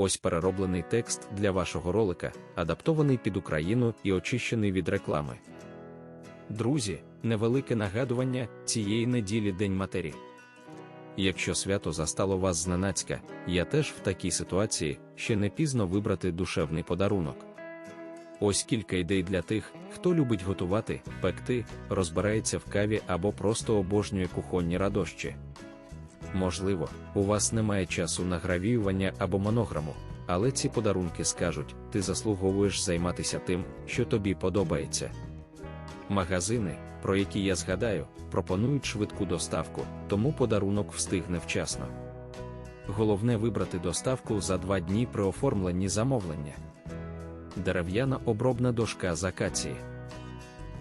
Ось перероблений текст для вашого ролика, адаптований під Україну і очищений від реклами. Друзі, невелике нагадування цієї неділі День матері. Якщо свято застало вас зненацька, я теж в такій ситуації ще не пізно вибрати душевний подарунок. Ось кілька ідей для тих, хто любить готувати, пекти, розбирається в каві або просто обожнює кухонні радощі. Можливо, у вас немає часу на гравіювання або монограму, але ці подарунки скажуть, ти заслуговуєш займатися тим, що тобі подобається. Магазини, про які я згадаю, пропонують швидку доставку, тому подарунок встигне вчасно. Головне вибрати доставку за два дні при оформленні замовлення. Дерев'яна обробна дошка з акації.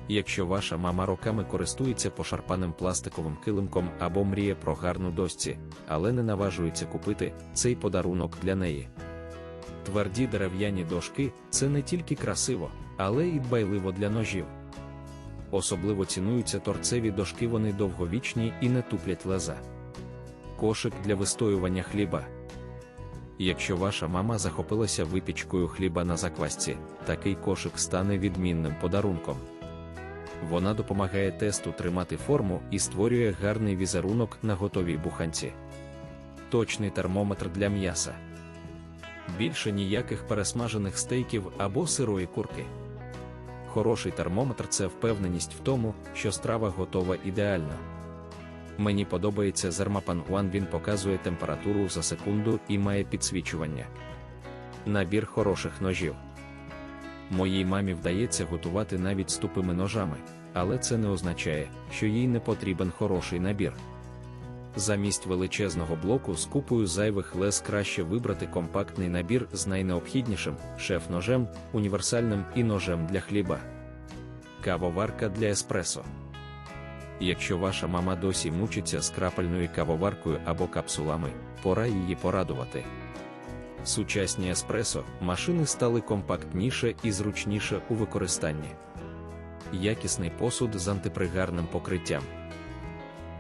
Якщо ваша мама роками користується пошарпаним пластиковим килимком або мріє про гарну досці, але не наважується купити цей подарунок для неї. Тверді дерев'яні дошки це не тільки красиво, але й дбайливо для ножів. Особливо цінуються торцеві дошки, вони довговічні і не туплять леза. Кошик для вистоювання хліба. Якщо ваша мама захопилася випічкою хліба на заквасці, такий кошик стане відмінним подарунком. Вона допомагає тесту тримати форму і створює гарний візерунок на готовій буханці. Точний термометр для м'яса. Більше ніяких пересмажених стейків або сирої курки. Хороший термометр це впевненість в тому, що страва готова ідеально. Мені подобається Zermapan One, він показує температуру за секунду і має підсвічування. Набір хороших ножів. Моїй мамі вдається готувати навіть з тупими ножами, але це не означає, що їй не потрібен хороший набір. Замість величезного блоку з купою зайвих лез краще вибрати компактний набір з найнеобхіднішим шеф-ножем, універсальним і ножем для хліба. Кавоварка для еспресо. Якщо ваша мама досі мучиться з крапельною кавоваркою або капсулами, пора її порадувати. Сучасні еспресо машини стали компактніше і зручніше у використанні. Якісний посуд з антипригарним покриттям.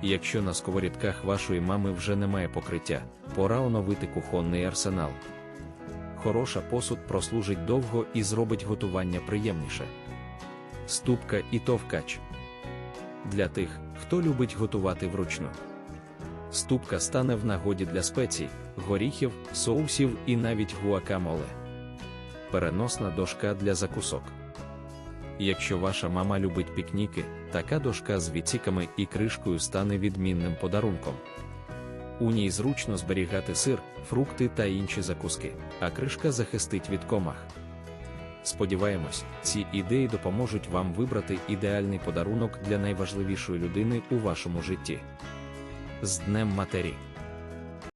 Якщо на сковорідках вашої мами вже немає покриття, пора оновити кухонний арсенал. Хороша посуд прослужить довго і зробить готування приємніше. Ступка і товкач. Для тих, хто любить готувати вручну. Ступка стане в нагоді для спецій, горіхів, соусів і навіть гуакамоле. Переносна дошка для закусок. Якщо ваша мама любить пікніки, така дошка з відсіками і кришкою стане відмінним подарунком. У ній зручно зберігати сир, фрукти та інші закуски, а кришка захистить від комах. Сподіваємось, ці ідеї допоможуть вам вибрати ідеальний подарунок для найважливішої людини у вашому житті. З Днем Матері!